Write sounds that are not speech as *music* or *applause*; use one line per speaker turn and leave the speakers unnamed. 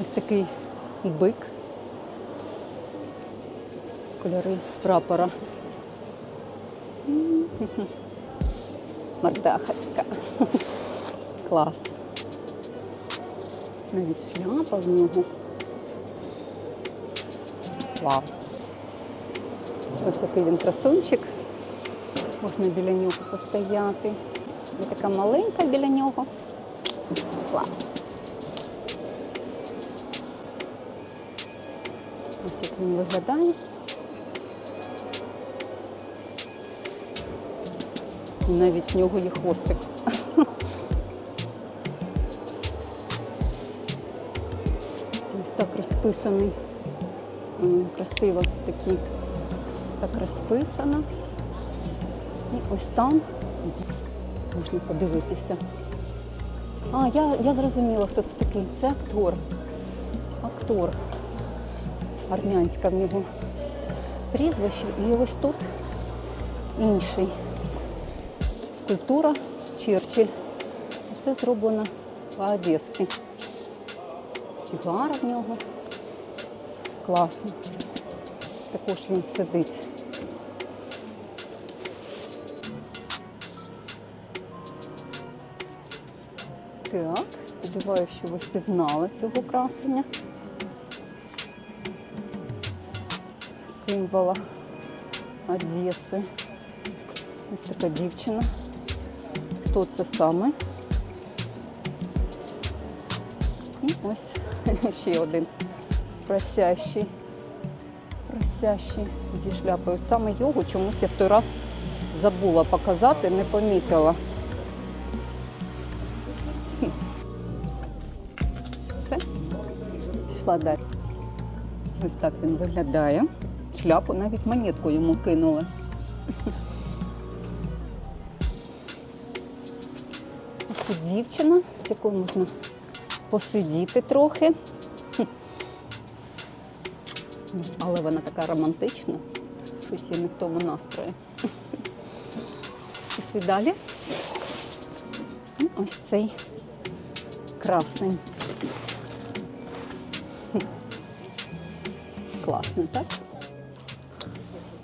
Ось такий бик. Кольори прапора. М, Мордаха. Клас. Навіть шляпа в нього. Вау. Ось який він красунчик. Можна біля нього постояти. Я така маленька біля нього. Клас. Ось як він виглядає. Навіть в нього є хвостик. *laughs* Ось так розписаний. Красиво такі. Так розписано. І ось там можна подивитися. А, я, я зрозуміла, хто це такий. Це актор. Актор. Армянська в нього прізвище. І ось тут інший. Скульптура Черчилль. Все зроблено по-одеськи. Сігара в нього. Класно. Також він сидить. Так, сподіваюся, що ви впізнали цього красення. Символа Одеси. Ось така дівчина. Хто це саме? І ось ще один просящий. Просящий зі шляпою. Саме його чомусь я в той раз забула показати, не помітила. Все, пішла далі. Ось так він виглядає. Шляпу навіть монетку йому кинули. Ось тут дівчина, з якою можна посидіти трохи. Але вона така романтична. Щось я не в тому настрої. Пішли далі. Ось цей красень. Хм. Класно, так?